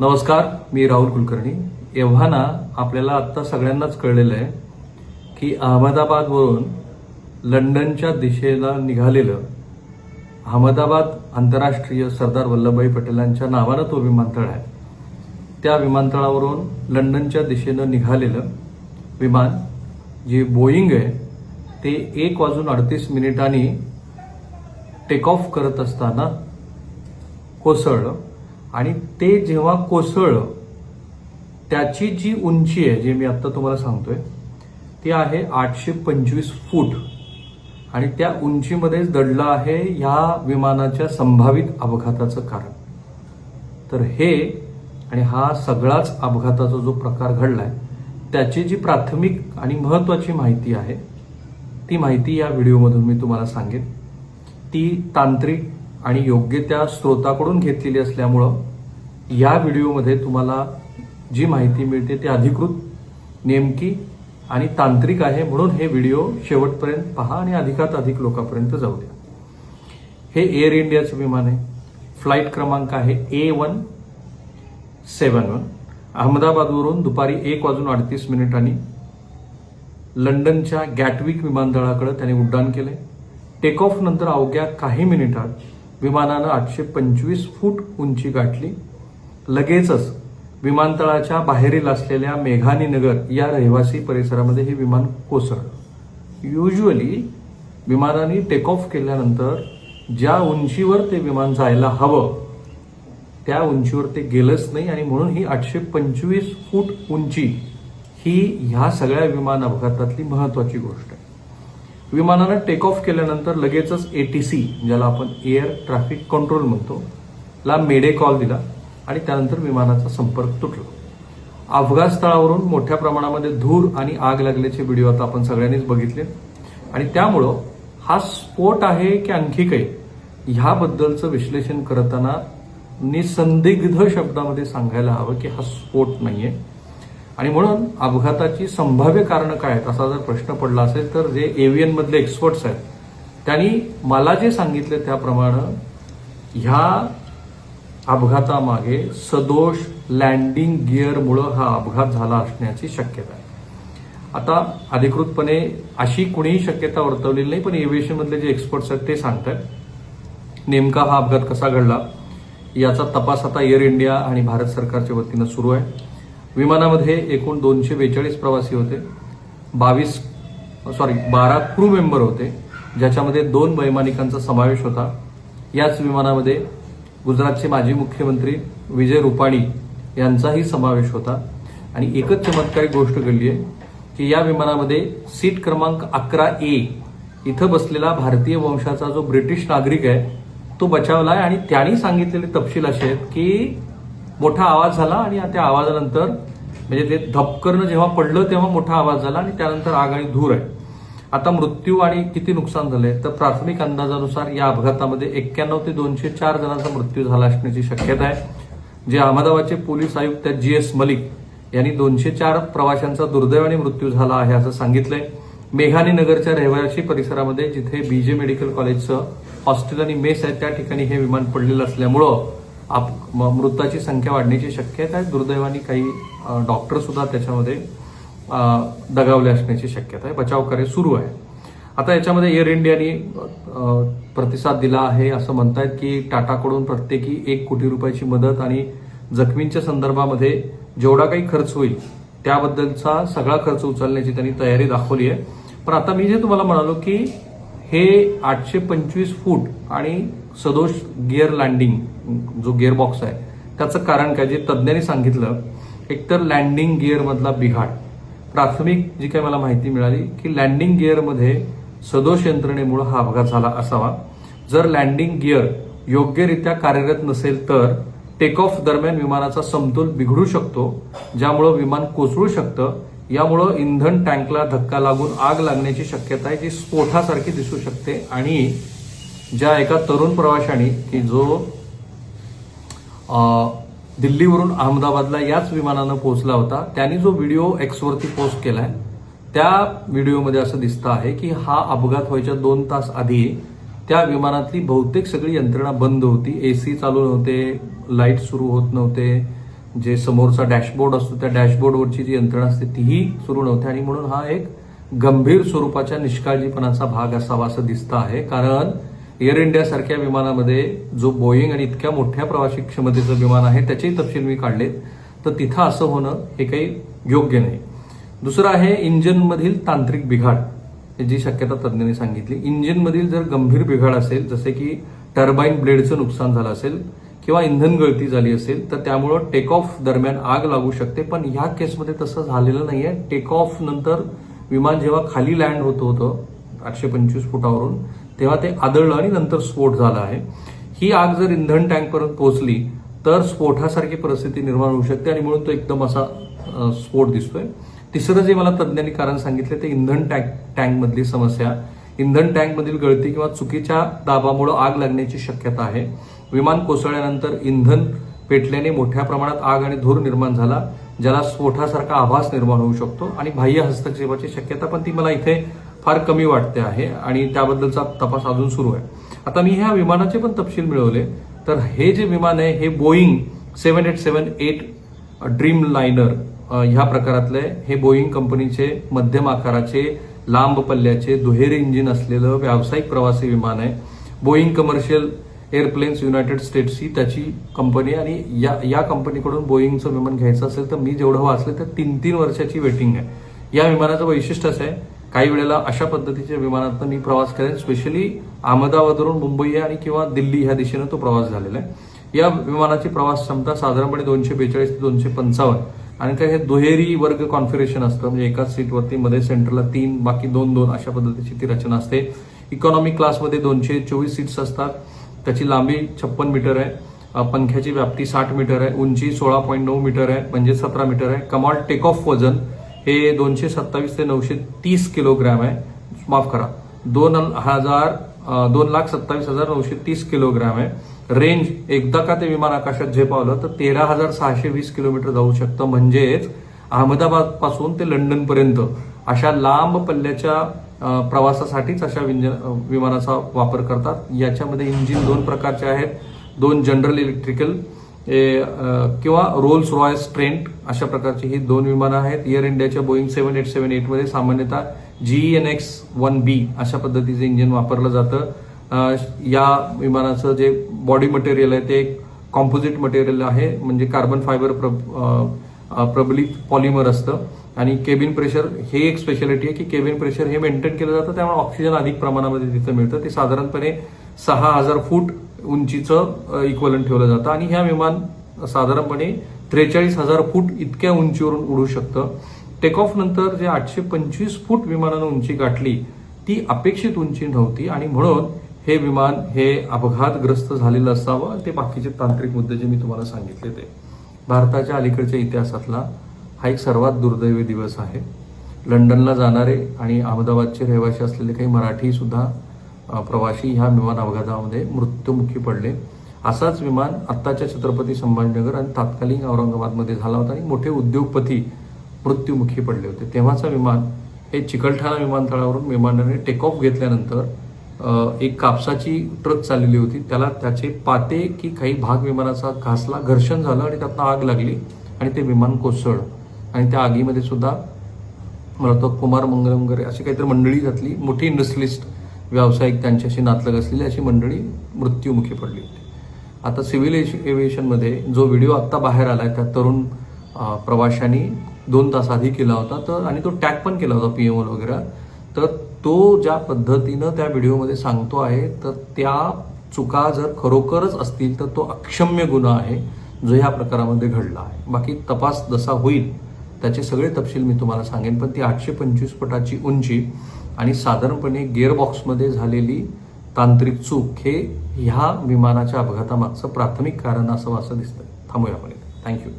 नमस्कार मी राहुल कुलकर्णी. एव्हाना आपल्याला आत्ता सगळ्यांनाच कळलेलं आहे की अहमदाबादवरून लंडनच्या दिशेला निघालेलं अहमदाबाद आंतरराष्ट्रीय सरदार वल्लभभाई पटेलांच्या नावानं तो विमानतळ आहे. त्या विमानतळावरून लंडनच्या दिशेनं निघालेलं विमान जे बोईंग आहे ते एक वाजून अडतीस मिनिटांनी टेक ऑफ करत असताना कोसळलं. आणि ते जेव्हा कोसळलं त्याची जी उंची आहे जे मी आत्ता तुम्हाला सांगतोय ती आहे आठशे पंचवीस फूट. आणि त्या उंचीमध्येच दडलं आहे ह्या विमानाच्या संभावित अपघाताचं कारण. तर हे आणि हा सगळाच अपघाताचा जो प्रकार घडलाय त्याची जी प्राथमिक आणि महत्वाची माहिती आहे ती माहिती या व्हिडिओमधून मी तुम्हाला सांगेन. ती तांत्रिक आणि योग्य त्या स्रोताकडून घेतलेली असल्यामुळं या व्हिडिओमध्ये तुम्हाला जी माहिती मिळते ती अधिकृत नेमकी आणि तांत्रिक आहे म्हणून हे व्हिडिओ शेवटपर्यंत पहा आणि अधिकात अधिक लोकांपर्यंत जाऊ द्या. हे एअर इंडियाचं विमान आहे. फ्लाईट क्रमांक आहे ए वन सेवन वन अहमदाबादवरून दुपारी एक वाजून अडतीस मिनिटांनी लंडनच्या गॅटविक विमानतळाकडे त्याने उड्डाण केले टेक ऑफ नंतर अवघ्या काही मिनिटात विमानानं आठशे पंचवीस फूट उंची गाठली. लगेचच विमानतळाच्या बाहेरील असलेल्या मेघानी नगर या रहिवासी परिसरामध्ये हे विमान कोसळलं. युजली विमानाने टेक ऑफ केल्यानंतर ज्या उंचीवर ते विमान जायला हवं त्या उंचीवर ते गेलंच नाही आणि म्हणून ही आठशे पंचवीस फूट उंची ही ह्या सगळ्या विमान अपघातातली महत्वाची गोष्ट आहे. विमानानं टेक ऑफ केल्यानंतर लगेचच एटीसी ज्याला आपण एअर ट्रॅफिक कंट्रोल म्हणतो ला मेडे कॉल दिला आणि त्यानंतर विमानाचा संपर्क तुटला. अपघात स्थळावरून मोठ्या प्रमाणामध्ये धूर आणि आग लागल्याचे व्हिडिओ आता आपण सगळ्यांनीच बघितले. आणि त्यामुळं हा स्फोट आहे की आणखी काही ह्याबद्दलचं विश्लेषण करताना निसंदिग्ध शब्दामध्ये सांगायला हवं की हा स्फोट नाहीये. आणि म्हणून अपघाताची संभाव्य कारणं काय आहेत असा जर प्रश्न पडला असेल तर जे एव्हियन मधले एक्सपर्ट्स आहेत त्यांनी मला जे सांगितले त्याप्रमाणे ह्या अपघातामागे सदोष लँडिंग गिअरमुळं हा अपघात झाला असण्याची शक्यता आहे. आता अधिकृतपणे अशी कुणीही शक्यता वर्तवलेली नाही पण एव्हिएशनमधले जे एक्सपर्ट्स आहेत ते सांगतात नेमका हा अपघात कसा घडला याचा तपास आता एअर इंडिया आणि भारत सरकारच्या वतीनं सुरू आहे. विमानामध्ये एकूण दोनशे बेचाळीस प्रवासी होते. बावीस सॉरी बारा क्रू मेंबर होते ज्याच्यामध्ये दोन वैमानिकांचा समावेश होता. याच विमानामध्ये गुजरातचे माजी मुख्यमंत्री विजय रुपाणी यांचाही समावेश होता. आणि एकच चमत्कारिक गोष्ट घडली आहे की या विमानामध्ये सीट क्रमांक अकरा ए इथं बसलेला भारतीय वंशाचा जो ब्रिटिश नागरिक आहे तो बचावला आहे. आणि त्यांनी सांगितलेले तपशील असे आहेत की मोठा आवाज झाला आणि त्या आवाजानंतर म्हणजे ते धपकरणं जेव्हा पडलं तेव्हा मोठा आवाज झाला आणि त्यानंतर आग आणि धूर आहे. आता मृत्यू आणि किती नुकसान झालंय? तर प्राथमिक अंदाजानुसार या अपघातामध्ये एक्क्याण्णव ते दोनशे चार जणांचा मृत्यू झाला असण्याची शक्यता आहे. जे अहमदाबादचे पोलीस आयुक्त जी एस मलिक यांनी दोनशे चार प्रवाशांचा दुर्दैवाने मृत्यू झाला आहे असं सांगितलंय. मेघानी नगरच्या रहिवासी परिसरामध्ये जिथे बीजे मेडिकल कॉलेजचं हॉस्टेल आणि मेस आहे त्या ठिकाणी हे विमान पडलेलं असल्यामुळं आप म- मृताची संख्या वाढण्याची शक्यता आहे. दुर्दैवाने काही डॉक्टरसुद्धा डॉक्टर सुद्धा त्याच्यामध्ये दगावले असण्याची शक्यता आहे. बचाव कार्य सुरू आहे. आता याच्यामध्ये एअर इंडियाने प्रतिसाद दिला आहे असं म्हणतायत की टाटाकडून प्रत्येकी एक कोटी रुपयाची मदत आणि जखमींच्या संदर्भामध्ये जेवढा काही खर्च होईल त्याबद्दलचा सगळा खर्च उचलण्याची त्यांनी तयारी दाखवली आहे. पण आता मी जे तुम्हाला म्हणालो की हे आठशे पंचवीस फूट आणि सदोष गिअर लँडिंग जो गिअर बॉक्स आहे त्याचं कारण काय? जे तज्ज्ञांनी सांगितलं एकतर लँडिंग गिअरमधला बिघाड. प्राथमिक जी काही मला माहिती मिळाली की लँडिंग गिअरमध्ये सदोष यंत्रणेमुळे हा अपघात झाला असावा. जर लँडिंग गिअर योग्यरित्या कार्यरत नसेल तर टेक ऑफ दरम्यान विमानाचा समतोल बिघडू शकतो ज्यामुळं विमान कोसळू शकतं यामुळं इंधन टँकला धक्का लागून आग लागण्याची शक्यता आहे जी स्फोटासारखी दिसू शकते. आणि ज्या एका तरुण प्रवाशाने की जो दिल्लीवरून अहमदाबादला याच विमानानं पोहोचला होता त्यांनी जो व्हिडिओ एक्सवरती पोस्ट केलाय त्या व्हिडिओमध्ये असं दिसतं आहे की हा अपघात व्हायच्या दोन तास आधी त्या विमानातली बहुतेक सगळी यंत्रणा बंद होती. एसी चालू नव्हते लाइट सुरू होत नव्हते जे समोरचा डॅशबोर्ड असतो त्या डॅशबोर्डवरची जी यंत्रणा असते तीही सुरू नव्हती. आणि म्हणून हा एक गंभीर स्वरूपाच्या निष्काळजीपणाचा भाग असावा असं दिसतं आहे. कारण एअर इंडियासारख्या विमानामध्ये जो बोईंग आणि इतक्या मोठ्या प्रवासी क्षमतेचं विमान आहे त्याचेही तपशील मी काढलेत. तर तिथं असं होणं हे काही योग्य नाही. दुसरं आहे इंजिनमधील तांत्रिक बिघाड जी शक्यता तज्ज्ञांनी सांगितली. इंजिनमधील जर गंभीर बिघाड असेल जसे की टर्बाईन ब्लेडचं नुकसान झालं असेल किंवा इंधन गळती झाली असेल तर त्यामुळं टेक ऑफ दरम्यान आग लागू शकते. पण ह्या केसमध्ये तसं झालेलं नाहीये. टेक ऑफ नंतर विमान जेव्हा खाली लँड होत होतं आठशे पंचवीस फुटावरून तेव्हा ते आदळलं आणि नंतर स्फोट झाला आहे. ही आग जर इंधन टँकपर्यंत पोहोचली तर स्फोटासारखी परिस्थिती निर्माण होऊ शकते आणि म्हणून तो एकदम असा स्फोट दिसतोय. तिसरं जे मला तज्ज्ञांनी कारण सांगितलं ते इंधन टँक टँकमधली समस्या. इंधन टँकमधील गळती किंवा चुकीच्या दाबामुळे आग लागण्याची शक्यता आहे. विमान कोसळल्यानंतर इंधन पेटल्याने मोठ्या प्रमाणात आग आणि धूर निर्माण झाला ज्याला स्फोटासारखा आभास निर्माण होऊ शकतो आणि बाह्य हस्तक्षेपाची शक्यता पण ती मला इथे फार कमी वाटते आहे आणि त्याबद्दलचा तपास अजून सुरू आहे. आता मी ह्या विमानाचे पण तपशील मिळवले तर हे जे विमान आहे हे Boeing seven eight seven eight dreamliner ह्या प्रकारातले हे बोईंग कंपनीचे मध्यम आकाराचे लांब पल्ल्याचे दुहेरी इंजिन असलेलं व्यावसायिक प्रवासी विमान आहे. Boeing commercial airplanes United States ही त्याची कंपनी आणि या या कंपनीकडून बोईंगचं विमान घ्यायचं असेल तर मी जेवढं वाचलं तर तीन तीन वर्षाची वेटिंग आहे. या विमानाचं वैशिष्ट्य असं आहे काही वेळेला अशा पद्धतीच्या विमानातून मी प्रवास करेन स्पेशली अहमदाबादवरून मुंबई आणि किंवा दिल्ली ह्या दिशेनं तो प्रवास झालेला आहे. या विमानाची प्रवास क्षमता साधारणपणे दोनशे बेचाळीस ते दोनशे पंचावन्न. आणि काय हे दुहेरी वर्ग कॉन्फिगरेशन असतं. म्हणजे एकाच सीटवरती मध्ये सेंटरला तीन बाकी दोन दोन अशा पद्धतीची ती रचना असते. इकॉनॉमी क्लासमध्ये दोनशे चोवीस सीट्स असतात. त्याची लांबी छप्पन मीटर आहे. पंख्याची व्याप्ती साठ मीटर आहे. उंची सोळा पॉईंट नऊ मीटर आहे. म्हणजे सतरा मीटर आहे. कमाल टेक ऑफ वजन हे दोनशे सत्तावीस ते नऊशे तीस किलोग्रॅम आहे. माफ करा. दोन हजार दोन लाख सत्तावीस हजार नऊशे तीस किलोग्रॅम आहे. रेंज एकदा का ते विमान आकाशात झेपावलं तर तेरा हजार सहाशे वीस किलोमीटर जाऊ शकतं. म्हणजेच अहमदाबादपासून ते लंडन पर्यंत अशा लांब पल्ल्याच्या प्रवासासाठीच अशा विमानाचा वापर करतात. याच्यामध्ये इंजिन दोन प्रकारचे आहेत. दोन जनरल इलेक्ट्रिकल ए, किंवा रोल्स रॉयस ट्रेंट अशा प्रकारची ही दोन विमानं आहेत. एअर इंडियाच्या बोईंग सेव्हन एट सेव्हन एटमध्ये सामान्यतः G N X one B अशा पद्धतीचं इंजिन वापरलं जातं. या विमानाचं जे बॉडी मटेरियल आहे ते कॉम्पोजिट मटेरियल आहे म्हणजे कार्बन फायबर प्र प्रबलित पॉलिमर असतं. आणि केबिन प्रेशर हे एक स्पेशालिटी आहे की केबिन प्रेशर हे मेंटेन केलं जातं त्यामुळे ऑक्सिजन अधिक प्रमाणामध्ये तिथं मिळतं. ते साधारणपणे सहा हजार फूट उंचीचं इक्वलन ठेवलं जातं. आणि ह्या विमान साधारणपणे त्रेचाळीस हजार फूट इतक्या उंचीवरून उडू शकतं. टेक ऑफ नंतर जे आठशे पंचवीस फूट विमानानं उंची गाठली ती अपेक्षित उंची नव्हती. आणि म्हणून हे विमान हे अपघातग्रस्त झालेलं असावं. ते बाकीचे तांत्रिक मुद्दे जे मी तुम्हाला सांगितले ते. भारताच्या अलीकडच्या इतिहासातला हा एक सर्वात दुर्दैवी दिवस आहे. लंडनला जाणारे आणि अहमदाबादचे रहिवासी असलेले काही मराठीसुद्धा प्रवासी ह्या विमान अपघातामध्ये मृत्युमुखी पडले. असाच विमान आत्ताच्या छत्रपती संभाजीनगर आणि तात्कालीन औरंगाबादमध्ये झाला होता आणि मोठे उद्योगपती मृत्युमुखी पडले होते. तेव्हाचा विमान हे चिकलठाणा विमानतळावरून विमानाने टेक ऑफ घेतल्यानंतर एक कापसाची ट्रक चाललेली होती. त्याला त्याचे पाते की काही भाग विमानाचा घासला घर्षण झालं आणि त्यातनं आग लागली आणि ते विमान कोसळलं. आणि त्या आगीमध्ये सुद्धा मला तो कुमार मंगलम वगैरे अशी काहीतरी मंडळी घातली मोठी इंडस्ट्रियलिस्ट व्यावसायिक त्यांच्याशी नातलग असलेली अशी मंडळी मृत्युमुखी पडली होती. आता सिव्हिल एव्हिएशनमध्ये जो व्हिडिओ आत्ता बाहेर आला आहे त्या तरुण प्रवाशांनी दोन तास आधी केला होता. तर आणि तो टॅग पण केला होता पी एम वगैरे. तर तो ज्या पद्धतीनं त्या व्हिडिओमध्ये सांगतो आहे तर त्या चुका जर खरोखरच असतील तर तो अक्षम्य गुन्हा आहे जो ह्या प्रकारामध्ये घडला आहे. बाकी तपास जसा होईल त्याचे सगळे तपशील मी तुम्हाला सांगेन पण ती आठशे पंचवीस फुटाची उंची आणि साधारणपणे गिअरबॉक्समध्ये झालेली तांत्रिक चूक हे ह्या विमानाच्या अपघातामागचं प्राथमिक कारण असावं असं दिसतं थांबूया आपण थँक्यू